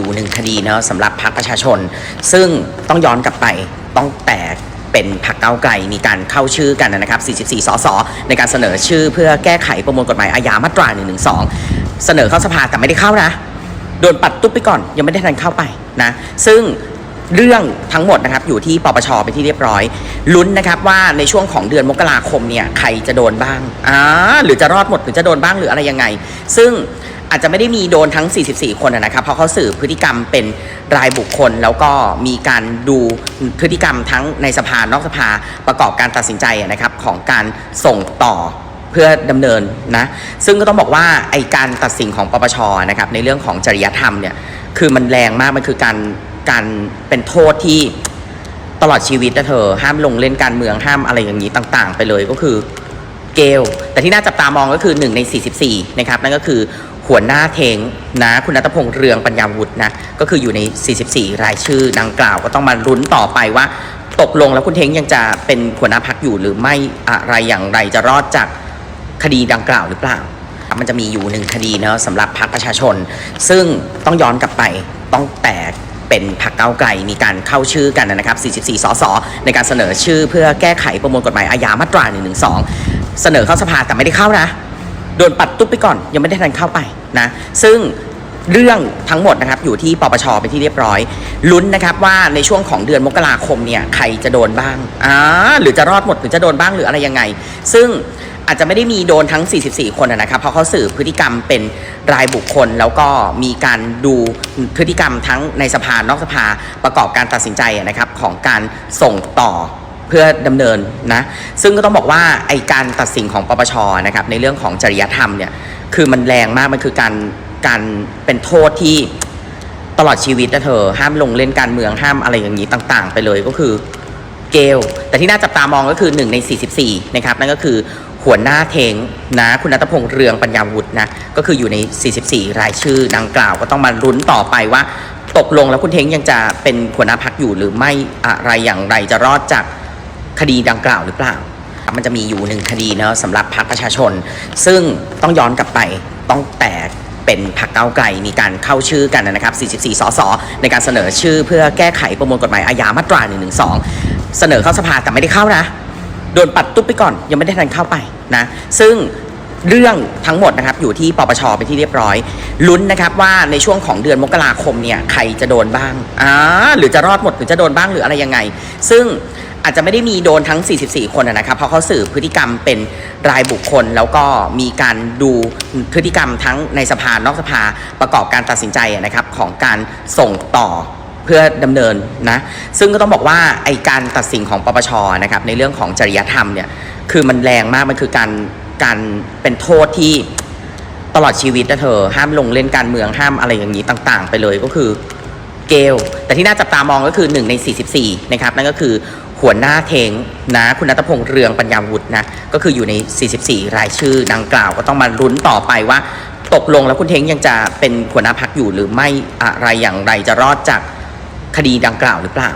อยู่หนึ่งคดีเนาะสำหรับพรรคประชาชน ซึ่งต้องย้อนกลับไปต้องแต่เป็นพรรคเก้าไกลมีการเข้าชื่อกันนะครับ 44 สส ในการเสนอชื่อเพื่อแก้ไขประมวลกฎหมายอาญามาตรา 112 เสนอเข้าสภาแต่ไม่ได้เข้านะ โดนปัดตุ๊บไปก่อนยังไม่ได้ทันเข้าไปนะ ซึ่งเรื่องทั้งหมดนะครับอยู่ที่ปปชไปที่เรียบร้อย ลุ้นนะครับว่าในช่วงของเดือนมกราคมเนี่ยใครจะโดนบ้างอ่าหรือจะรอดหมดหรือจะโดนบ้างหรืออะไรยังไง ซึ่ง อาจจะไม่ได้มีโดนทั้ง 44 คนนะครับ เพราะเขาสืบพฤติกรรมเป็นรายบุคคล แล้วก็มีการดูพฤติกรรมทั้งในสภานอกสภาประกอบการตัดสินใจนะครับของการส่งต่อเพื่อดำเนินนะซึ่งก็ต้องบอกว่าไอการตัดสินของปปชนะครับในเรื่องของจริยธรรมเนี่ยคือมันแรงมากมันคือการการเป็นโทษที่ตลอดชีวิตนะเธอห้ามลงเล่นการเมืองห้ามอะไรอย่างนี้ต่าง ๆ ไปเลยก็คือเกลแต่ที่น่าจับตามองก็คือ 1 ใน 44 นะครับ นั่นก็คือ หัวหน้าเทงนะคุณนัทพงษ์เรืองปัญญาวุฒินะก็คืออยู่ใน 44 รายชื่อดังกล่าวก็ต้องมาลุ้นต่อไปว่า ตกลงแล้วคุณเทงยังจะเป็นหัวหน้าพักอยู่หรือไม่อะไรอย่างไรจะรอดจากคดีดังกล่าวหรือเปล่า มันจะมีอยู่หนึ่งคดีเนาะสำหรับพรรคประชาชน ซึ่งต้องย้อนกลับไปต้องแต่เป็นพรรคเก้าไกลมีการเข้าชื่อกันนะครับ 44 สส ในการเสนอชื่อเพื่อแก้ไขประมวลกฎหมายอาญามาตรา 112 เสนอเข้าสภาแต่ไม่ได้เข้านะ โดนปัดตุ๊บไปก่อนยังไม่ได้ทันเข้าไป นะซึ่งเรื่องทั้งหมดนะครับอยู่ที่ปปชไปที่เรียบร้อยลุ้นนะครับว่าในช่วงของเดือนมกราคมเนี่ยใครจะโดนบ้างอ่าหรือจะรอดหมดหรือจะโดนบ้างหรืออะไรยังไง ซึ่งอาจจะไม่ได้มีโดนทั้ง 44 คนนะครับเพราะเขาสืบพฤติกรรมเป็นรายบุคคล แล้วก็มีการดูพฤติกรรมทั้งในสภานอกสภาประกอบการตัดสินใจนะครับของการส่งต่อ เพื่อดำเนินนะซึ่งก็ต้องบอกว่าไอการตัดสินของปปชนะครับในเรื่องของจริยธรรมเนี่ยคือมันแรงมากมันคือการการเป็นโทษที่ตลอดชีวิตนะเธอห้ามลงเล่นการเมืองห้ามอะไรอย่างนี้ต่าง ๆ ไปเลยก็คือเกลแต่ที่น่าจับตามองก็คือ 1 ใน 44 นะครับ นั่นก็คือหัวหน้าเทงนะ คุณนัทพงษ์เรืองปัญญาวุฒินะ ก็คืออยู่ใน 44 รายชื่อดังกล่าวก็ต้องมาลุ้นต่อไปว่า ตกลงแล้วคุณเทงยังจะเป็นหัวหน้าพักอยู่หรือไม่อะไรอย่างไรจะรอดจาก คดีดังกล่าวหรือเปล่า มันจะมีอยู่หนึ่งคดีเนาะสำหรับพรรคประชาชน ซึ่งต้องย้อนกลับไปต้องแต่เป็นพรรคเก้าไกลมีการเข้าชื่อกันนะครับ 44 สส ในการเสนอชื่อเพื่อแก้ไขประมวลกฎหมายอาญามาตรา 112 เสนอเข้าสภาแต่ไม่ได้เข้านะ โดนปัดตุ๊บไปก่อนยังไม่ได้ทันเข้าไปนะ ซึ่งเรื่องทั้งหมดนะครับอยู่ที่ปปชไปที่เรียบร้อย ลุ้นนะครับว่าในช่วงของเดือนมกราคมเนี่ยใครจะโดนบ้างอ่าหรือจะรอดหมดหรือจะโดนบ้างหรืออะไรยังไง ซึ่ง อาจจะไม่ได้มีโดนทั้ง 44 คนนะครับ เพราะเขาสืบพฤติกรรมเป็นรายบุคคล แล้วก็มีการดูพฤติกรรมทั้งในสภานอกสภาประกอบการตัดสินใจนะครับของการส่งต่อเพื่อดำเนินนะ ซึ่งก็ต้องบอกว่าไอการตัดสินของปปชนะครับในเรื่องของจริยธรรมเนี่ยคือมันแรงมากมันคือการการเป็นโทษที่ตลอดชีวิตนะเธอ ห้ามลงเล่นการเมืองห้ามอะไรอย่างนี้ต่างๆ ไปเลยก็คือเกลแต่ที่น่าจับตามองก็คือ 1 ใน 44 นะครับ นั่นก็คือ หัวหน้าเทงนะคุณนัทพงษ์เรืองปัญญาวุฒินะก็คืออยู่ใน 44 รายชื่อดังกล่าวก็ต้องมาลุ้นต่อไปว่า ตกลงแล้วคุณเทงยังจะเป็นหัวหน้าพักอยู่หรือไม่อะไรอย่างไรจะรอดจากคดีดังกล่าวหรือเปล่า